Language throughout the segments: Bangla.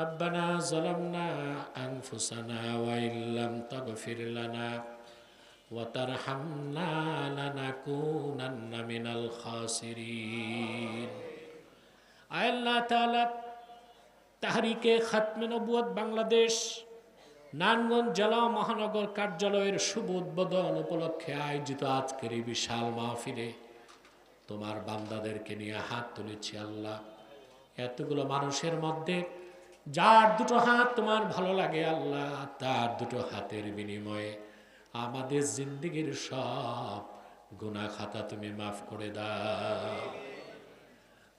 ربنا ظلمنا أنفسنا وإن لم تغفر لنا وترحمنا لنكونن من الخاسرين আয় আল্লাহ তাআলা তাহরিকে খাতমে নবুয়ত বাংলাদেশ নারায়ণগঞ্জ জেলা মহানগর কার্যালয়ের শুভ উদ্বোধন উপলক্ষে আয়োজিত আজকের এই বিশাল মাহফিলে তোমার বান্দাদেরকে নিয়ে হাত তুলেছি আল্লাহ এতগুলো মানুষের মধ্যে যার দুটো হাত তোমার ভালো লাগে, আল্লাহ তার দুটো হাতের বিনিময়ে আমাদের জিন্দিগির সব গুনা খাতা তুমি মাফ করে দাও।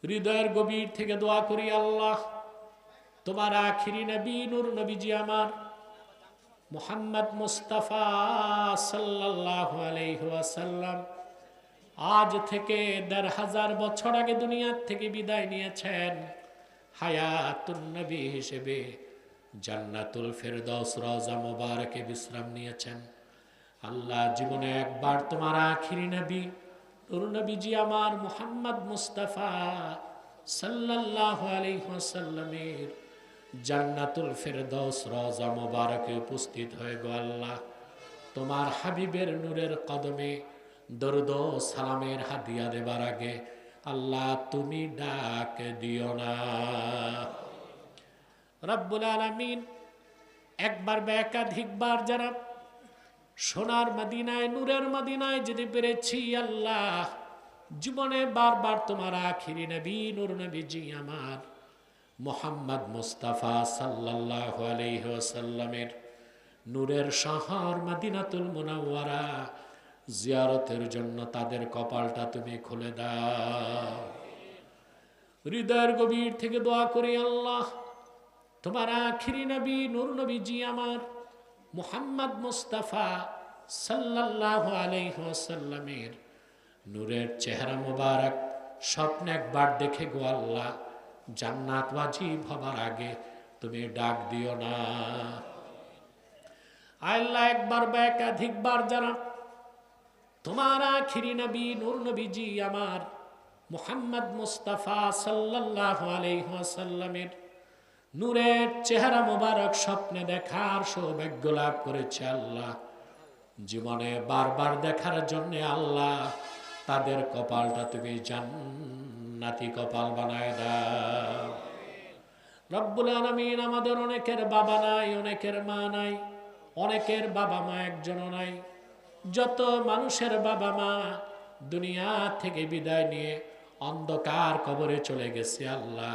হৃদয়ের গভীর থেকে দোয়া করি, আল্লাহ, তোমার আখিরি নবী, নূর নবীজি আমার, মোহাম্মদ মুস্তাফা সাল্লাল্লাহু আলাইহি ওয়াসাল্লাম, আজ থেকে দেড় হাজার বছর আগে দুনিয়ার থেকে বিদায় নিয়েছেন। হায়াতুন নবী হিসেবে জান্নাতুল ফেরদৌস রওজা মোবারকে বিশ্রাম নিয়েছেন। আল্লাহ জীবনে একবার তোমার আখিরি নবী নবীজি আমার মুহাম্মদ মুস্তাফা সাল্লাল্লাহু আলাইহি জান্নাতুল ফেরদৌস রওজা মোবারকে উপস্থিত হয়ে গো আল্লাহ। তোমার হাবিবের নূরের কদমে দরুদ সালামের হাদিয়া দেবার আগে আল্লাহ তুমি ডাক দিও না। রব্বুল আলামিন একবার বা একাধিকবার যারা সোনার মদিনায়, নূরের মদিনায় যেতে পেরেছি, আল্লাহ জীবনে বারবার তোমার আখিরি নবী, নূর নবীজি আমার মোহাম্মদ মুস্তাফা সাল্লাল্লাহু আলাইহি ওয়াসাল্লামের নূরের শহর মদিনাতুল মুনাওয়ারা জিয়ারতের জন্য তাদের কপালটা তুমি খুলে দাও। হৃদয়ের গভীর থেকে দোয়া করি আল্লাহ, তোমার আখিরি নবী, নূর নবীজি আমার মুহাম্মদ মুস্তাফা সাল্লাল্লাহু আলাইহি ওয়াসাল্লামের নূরের চেহারা মোবারক, স্বপ্নে একবার দেখে গো আল্লাহ, জান্নাত ওয়াজিব হবার আগে তুমি ডাক দিও না। আল্লাহ একবার বা একাধিকবার যারা তোমার আখিরি নবী, নূর নবীজি আমার মুহাম্মদ মুস্তাফা সাল্লাল্লাহু আলাইহি নূরের চেহারা মোবারক স্বপ্নে দেখার সৌভাগ্য লাভ করেছে আল্লাহ। জীবনে বারবার দেখার জন্য আল্লাহ তাদের কপালটা তুমি জান্নাতি কপাল বানায় দাও। রব্বুল আলামিন আমাদের অনেকের বাবা নাই, অনেকের মা নাই, অনেকের বাবা মা একজনও নাই। যত মানুষের বাবা মা দুনিয়া থেকে বিদায় নিয়ে অন্ধকার কবরে চলে গেছে আল্লাহ।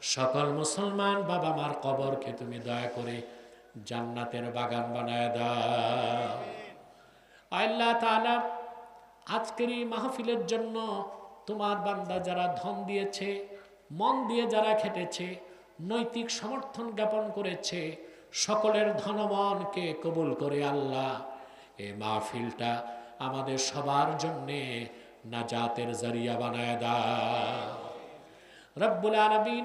সকল মুসলমান বাবা মার কবরকে তুমি দয়া করে জান্নাতের বাগান বানায় দাও। তাআলা আজকের এই মাহফিলের জন্য তোমার বান্দা যারা ধন দিয়েছে, মন দিয়ে যারা খেটেছে, নৈতিক সমর্থন জ্ঞাপন করেছে, সকলের ধনমনকে কবুল করে আল্লাহ। এই মাহফিলটা আমাদের সবার জন্যে নাজাতের জরিয়া বানায় দাও। রব্বুল আলমিন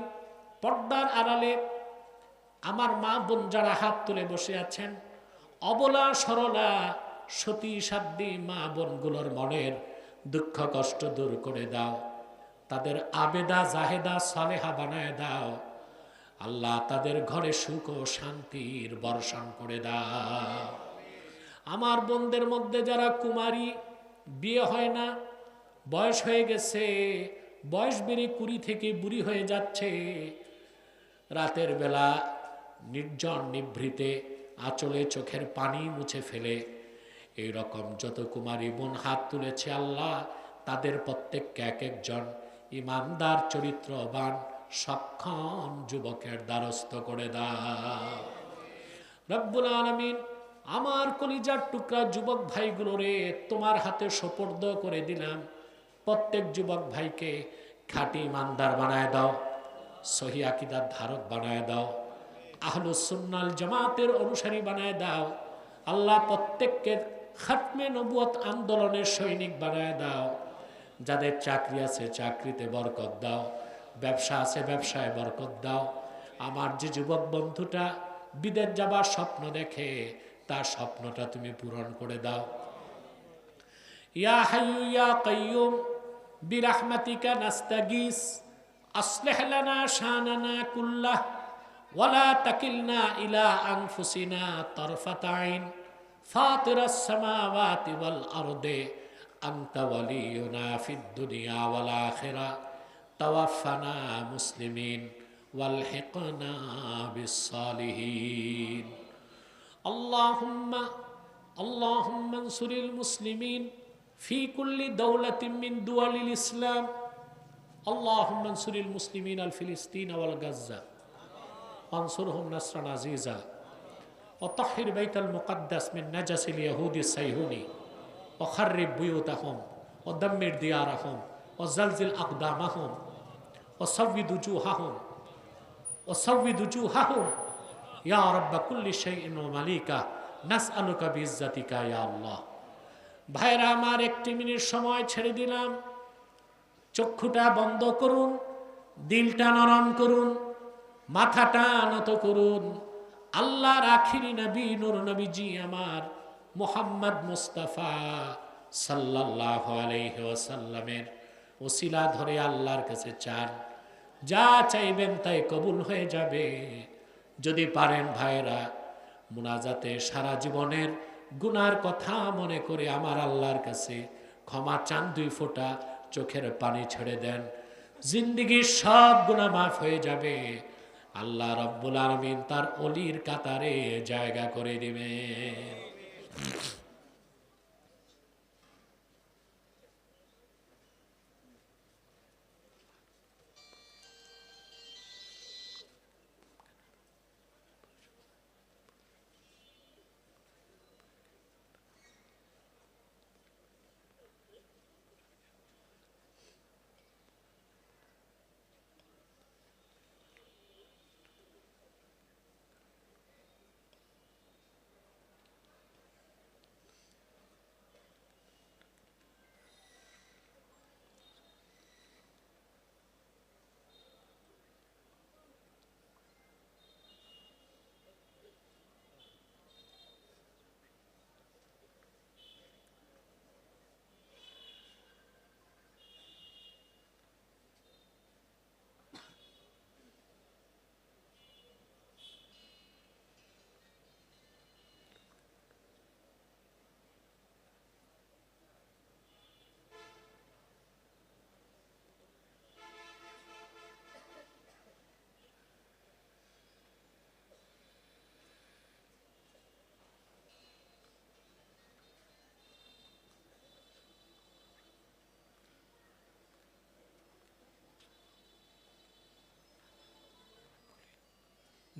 পর্দার আড়ালে আমার মা বোন যারা হাত তুলে বসে আছেন, অবলা সরলা সতী সাধ্যী মা বোনগুলোর মনের দুঃখ কষ্ট দূর করে দাও। তাদের আবেদা জাহেদা সালেহা বানায় দাও। আল্লাহ তাদের ঘরে সুখ ও শান্তির বর্ষণ করে দাও। আমার বোনদের মধ্যে যারা কুমারী বিয়ে হয় না, বয়স হয়ে গেছে, বয়স বেড়ে কুড়ি থেকে বুড়ি হয়ে যাচ্ছে, রাতের বেলা নির্জন নিভৃতে আঁচলে চোখের পানি মুছে ফেলে। এই রকম যত কুমারী বোন হাত তুলেছে আল্লাহ, তাদের প্রত্যেককে এক একজন ইমানদার, চরিত্রবান, সক্ষম যুবকের দ্বারস্থ করে দাও। রব্বুল আলমিন আমার কলিজার টুকরা যুবক ভাইগুলোরে তোমার হাতে সোপর্দ করে দিলাম। প্রত্যেক যুবক ভাইকে খাঁটি ইমানদার বানায় দাও, সহি আকিদার ধারক বানায় দাও আহলুসুন্নাল জামাতের অনুসারী বানায় দাও, আল্লাহ প্রত্যেককে খাটমে নবুয়ত আন্দোলনের সৈনিক বানায় দাও। যাদের চাকরি আছে চাকরিতে বরকত দাও, ব্যবসা আছে ব্যবসায় বরকত দাও। আমার যে যুবক বন্ধুটা বিদেশ যাবার স্বপ্ন দেখে তার স্বপ্নটা তুমি পূরণ করে দাও। ইয়া হাইয়ু ইয়া কাইয়ুম, বিরাহমাতিকা নাস্তাগিস কুল্লাহ, ওয়ালা তাকিলনা ইলা আনফুসিনা তরফাতাইন, ফাতিরাস সামাওয়াতি ওয়াল আরদে, আনতা ওয়ালিয়ুনা ফিদ দুনিয়া ওয়াল আখিরা তাওয়াফানা মুসলিমিন اللهم اللهم انصر المسلمين في كل دولة من دول الإسلام. اللهم انصر المسلمين الفلسطين والغزة. وانصرهم نصرا عزيزا. وطهر بيت المقدس من نجس اليهود الصهيوني. وخرب بيوتهم. ودمر ديارهم. وزلزل أقدامهم. وسود وجوههم. وسود وجوههم. ইয়া রব্বা কুল্লি শাইইন ওয়া মালিকা, নাসআলুকা বিইজ্জাতিকা ইয়া আল্লাহ। ভাইরা, আমার একটি মিনিট সময় ছেড়ে দিলাম। চক্ষুটা বন্ধ করুন, দিলটা নরম করুন, মাথাটা নত করুন। আল্লাহর আখিরি নবী, নূর নবীজি আমার মোহাম্মদ মুস্তাফা সাল্লাহ আলহ্লামের ওসিলা ধরে আল্লাহর কাছে চান। যা চাইবেন তাই কবুল হয়ে যাবে। যদি পারেন ভাইরা মুনাজাতে সারা জীবনের গুনার কথা মনে করে আমার আল্লাহর কাছে ক্ষমা চান, দুই ফোঁটা চোখের পানি ছেড়ে দেন। জিন্দিগির সব গুণা মাফ হয়ে যাবে। আল্লাহ রব্বুল আলমিন তার অলির কাতারে জায়গা করে দিবেন।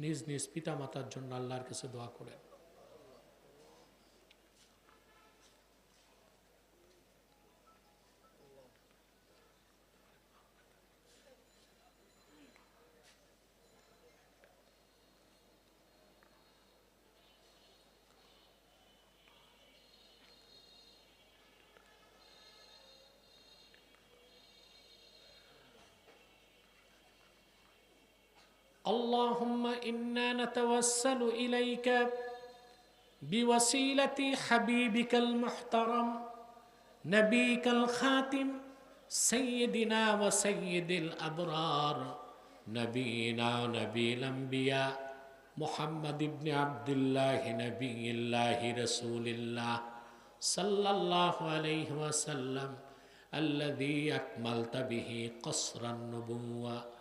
নিজ নিজ পিতা মাতার জন্য আল্লাহর কাছে দোয়া করেন। اللهم إنا نتوسل إليك بوسيلة حبيبك المحترم نبيك الخاتم سيدنا وسيد الأبرار نبينا نبي الأنبياء محمد بن عبد الله نبي الله رسول الله صلى الله عليه وسلم الذي أكملت به قصر النبوة.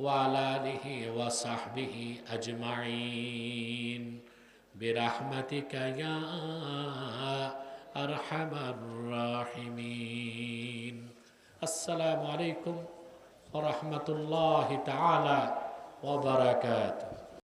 وعلى آله وصحبه أجمعين. برحمتك يا أرحم الراحمين. السلام عليكم ورحمة الله تعالى وبركاته.